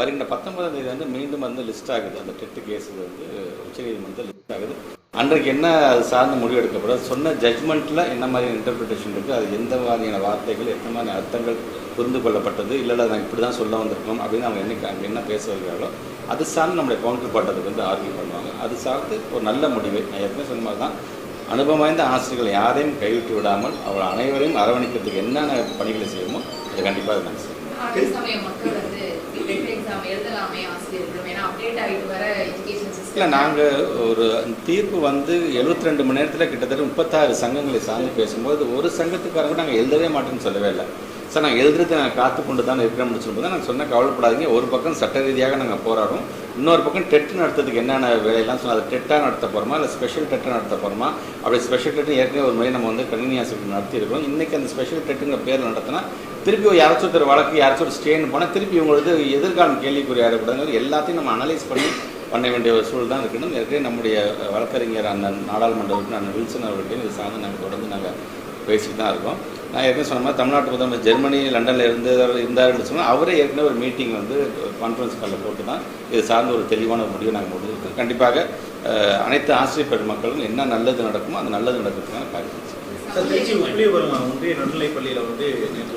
வருகின்ற பத்தொன்பதாம் தேதி வந்து மீண்டும் வந்து லிஸ்ட் ஆகுது. அந்த டெட்டு கேஸ் வந்து உச்சநீதிமன்றத்தில் லிஸ்ட் ஆகுது. அன்றைக்கு என்ன அது சார்ந்து முடிவு எடுக்கப்படும்? சொன்ன ஜட்மெண்ட்டில் என்ன மாதிரியான இன்டர்பிரிட்டேஷன் இருக்குது அது எந்த மாதிரியான வார்த்தைகள் எத்தனை மாதிரியான அர்த்தங்கள் புரிந்து கொள்ளப்பட்டது? இல்லை இல்லை நாங்கள் இப்படி தான் சொல்ல வந்திருக்கோம் அப்படின்னு அவங்க என்ன அங்கே என்ன பேச வருகிறார்களோ அது சார்ந்து நம்முடைய கவுண்டர் பாட்டத்துக்கு வந்து ஆர்கியூ பண்ணுவாங்க. அது சார்ந்து ஒரு நல்ல முடிவு. நான் ஏற்கனவே சொன்ன மாதிரி தான் அனுபவம் வாய்ந்த ஆசிரியர்கள் யாரையும் கைவிட்டு விடாமல் அவர்கள் அனைவரையும் அரவணைக்கிறதுக்கு என்னென்ன பணிகளை செய்யுமோ அது கண்டிப்பாக அது நாங்கள் செய்வோம் இல்லை நாங்கள் ஒரு தீர்ப்பு வந்து 72 ரெண்டு மணி நேரத்தில் கிட்டத்தட்ட முப்பத்தாறு சங்கங்களை சார்ந்து பேசும்போது ஒரு சங்கத்துக்காரங்க நாங்கள் எழுதவே மாட்டோம்னு சொல்லவே இல்லை. சார் நாங்கள் எழுதுறது நாங்கள் காத்து கொண்டு தான் இருக்கிறோம்னு சொல்லும்போது நாங்கள் சொன்ன கவலைப்படாதீங்க. ஒரு பக்கம் சட்ட ரீதியாக நாங்கள் போராடும் இன்னொரு பக்கம் டெட் நடத்துறதுக்கு என்னென்ன வேலையெல்லாம் சொன்னால் அது டெட்டாக நடத்த போகிறோமா இல்லை ஸ்பெஷல் டெட்டாக நடத்த போகிறோமா அப்படி ஸ்பெஷல் டெட்டு ஏற்கனவே ஒரு முறை நம்ம வந்து கணினி ஆசிரியர் நடத்தியிருக்கோம் இன்றைக்கி அந்த ஸ்பெஷல் டெட்டுங்கிற பேர் நடத்தினா திருப்பி யாராச்சும் ஒருத்தர் வழக்கு யாராச்சும் ஒரு ஸ்டேன்னு போனால் திருப்பி இவங்களுக்கு எதிர்காலம் கேள்விக்குரிய ஆகக்கூடாது எல்லாத்தையும் நம்ம அனலைஸ் பண்ணி பண்ண வேண்டிய ஒரு சூழல் தான் இருக்கணும் ஏற்கனவே நம்முடைய வழக்கறிஞர் அந்த நாடாளுமன்ற உறுப்பினர் வில்சன் அவர்களையும் இது சார்ந்து நாங்கள் தொடர்ந்து நாங்கள் பேசிட்டு தான் இருக்கோம். நான் ஏற்கனவே சொன்ன மாதிரி தமிழ்நாட்டு முதல்வர் ஜெர்மனி லண்டனில் இருந்து இருந்தாருன்னு சொன்னால் அவரே ஏற்கனவே ஒரு மீட்டிங் வந்து கான்ஃபரன்ஸ் காலில் போட்டு தான் இது சார்ந்த ஒரு தெளிவான ஒரு முடிவை நாங்கள் முடிஞ்சிருக்கோம் கண்டிப்பாக அனைத்து ஆசிரியர் பெருமக்களும் என்ன நல்லது நடக்குமோ அந்த நல்லது நடக்கிறதுக்கான காரியம். வந்து சார் நடுநிலைப் பள்ளியில் வந்து